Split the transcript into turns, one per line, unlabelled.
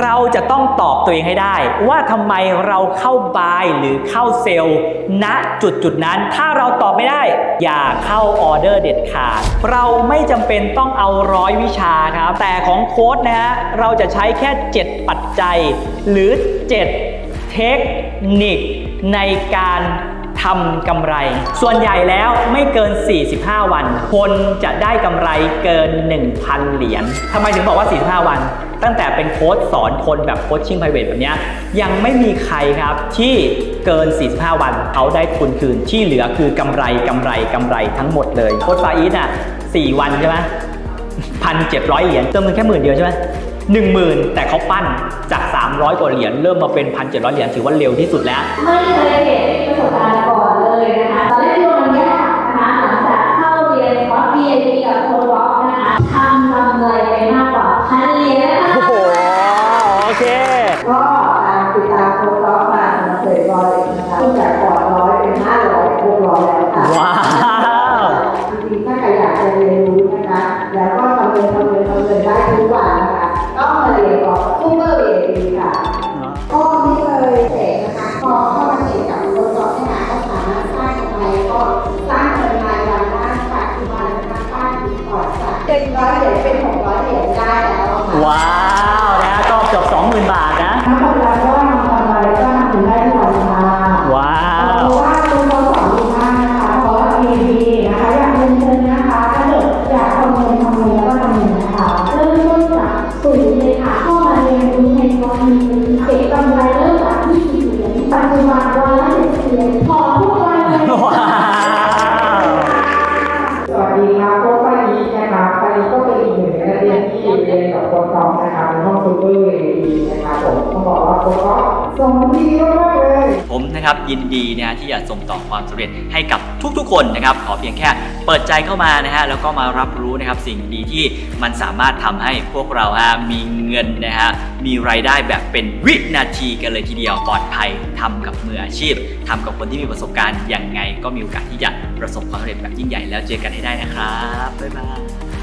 เราจะต้องตอบตัวเองให้ได้ ว่าทำไมเราเข้าบายหรือเข้าเซลล์ณจุดจุดนั้น ถ้าเราตอบไม่ได้ อย่าเข้าออเดอร์เด็ดขาด เราไม่จำเป็นต้องเอาร้อยวิชาครับ แต่ของโค้ดนะฮะเราจะใช้แค่ 7 ปัจจัย หรือ 7 เทคนิคในการทำกำไร ส่วนใหญ่แล้วไม่เกิน 45 วัน คนจะได้กำไรเกิน 1,000 เหรียญทำไมถึงบอกว่า 45 วัน ตั้งแต่เป็นโค้ดสอนคนแบบโค้ชชิ่งไพรเวทแบบนี้ยังไม่มีใครครับที่เกิน 45 วันเขาได้ทุนคืนที่เหลือคือกำไรกำไรกำไรทั้งหมดเลยโค้ดฟาอีทอะ4วันใช่ไหมพันเจ็ดร้อยเหรียญเติมเงินแค่หมื่นเดียวใช่ไหมหนึ่งหมื่นแต่เขาปั้นจาก 300 กว่าเหรียญเริ่มมาเป็นพันเจ็ดร้อยเหรียญถือว่าเร็วที่สุดแล้ว
ไม่เคยเห็นประสบการณ์ก่อน เค ก็
ตามติดตามโค้ชร้องมาเคยบ่อยนะคะตั้งแต่ก่อนร้อยเป็นห้าร้อยหกร้อยแล้วค่ะ
ว้าว
จริงๆถ้าใครอยากจะเรียนรู้นะคะ แล้วก็ทำเงินทำเงินทำเงินได้ทุกวันนะคะก็มาเรียนก่อนซูเปอร์เวทีค่ะ
ก็ไม่เคยเสร็จนะคะพอเข้ามาเสร็จกับโค้ชจ็อบเนี่ยนะก็สามารถสร้างกำไรก็สร้างเงินรายวันได้ปัจจุบันนะคะสร้างรีพอร์ตจากเจ็ดร้อยเหรียญเป็นหกร้อยเหรียญได้แล้วค่ะ
ว้าว 20,000 บาทนะ
ดีมากๆเลย
ผมนะครับยินดีนะฮะที่จะส่งต่อความสำเร็จให้กับทุกๆ คนนะครับ ขอเพียงแค่เปิดใจเข้ามานะฮะแล้วก็มารับรู้นะครับสิ่งดีที่มันสามารถทำให้พวกเราฮะมีเงินนะฮะมีรายได้แบบเป็นวินาทีกันเลยทีเดียวปลอดภัยทำกับมืออาชีพทำกับคนที่มีประสบการณ์ยังไง ก็มีโอกาสที่จะประสบความสำเร็จแบบยิ่งใหญ่แล้วเจอกันให้ได้นะครับบ๊ายบาย